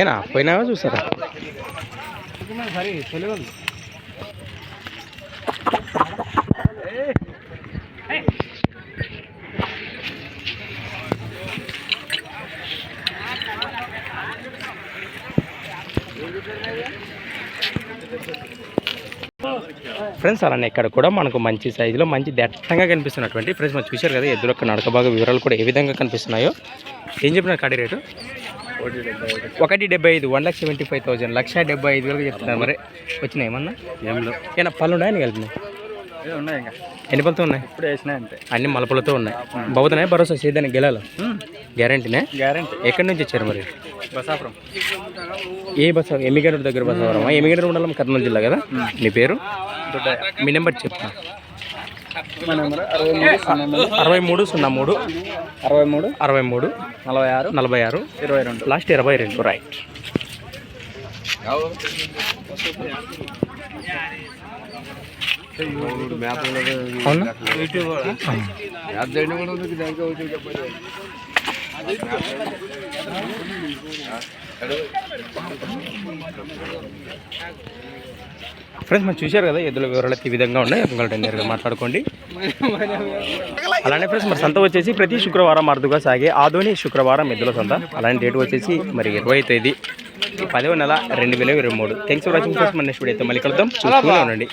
ఏనా పోయినావా చూసారా? సరే తెలియదు ఫ్రెండ్స్ అలానే ఇక్కడ కూడా మనకు మంచి సైజులో మంచి దట్టంగా కనిపిస్తున్నటువంటి ఫ్రెండ్స్ మనం చూశారు కదా ఎద్దుల యొక్క నడక భాగ వివరాలు కూడా ఏ విధంగా కనిపిస్తున్నాయో. ఏం చెప్పినారు కాడి రేటు? ఒకటి డెబ్బై ఐదు one lakh seventy five thousand లక్ష డెబ్బై ఐదు వేలకు చెప్తున్నారు. మరి వచ్చినాయి ఏమన్నా? ఏమన్నా. పళ్ళు ఉన్నాయని కలిపినాయి ఎన్ని పళ్ళతో ఉన్నాయి? ఇప్పుడు అంతే. అన్ని మలపలతో ఉన్నాయి. బాగుతున్నాయి భరోసా సేదానికి గెలాలి? గ్యారంటీనే? గ్యారంటీ. ఎక్కడి నుంచి వచ్చారు మరి? బసాపురం. ఏ బస్ ఎమ్మిగడ్డ దగ్గర బస్ అవరమా ఎమ్మిగడ్డ మండలం కర్నూలు జిల్లా కదా? మీ పేరు? మీ నెంబర్ మూడు అరవై మూడు సున్నా మూడు. అరవై మూడు. అరవై మూడు. నలభై ఆరు. నలభై ఆరు. ఇరవై రెండు. లాస్ట్ ఇరవై రెండు. రైట్ అవునా? ఫ్రెండ్స్ మనం చూశారు కదా ఎద్దుల వివరాలు ఈ విధంగా ఉన్నాయి. ఒకళ్ళ నేరుగా మాట్లాడుకోండి. అలానే ఫ్రెండ్స్ మరి సంత వచ్చేసి ప్రతి శుక్రవారం అరుదుగా సాగే ఆదోని శుక్రవారం ఎద్దుల సంత. అలానే డేట్ వచ్చేసి మరి ఇరవై తేదీ పదవ నెల రెండు వేల ఇరవై మూడు. థ్యాంక్స్ ఫర్ వాచింగ్ ఫ్రెండ్స్ మన నెక్స్ట్ వీడియో అయితే మళ్ళీ కలుద్దాం. చూస్తూనే ఉండండి.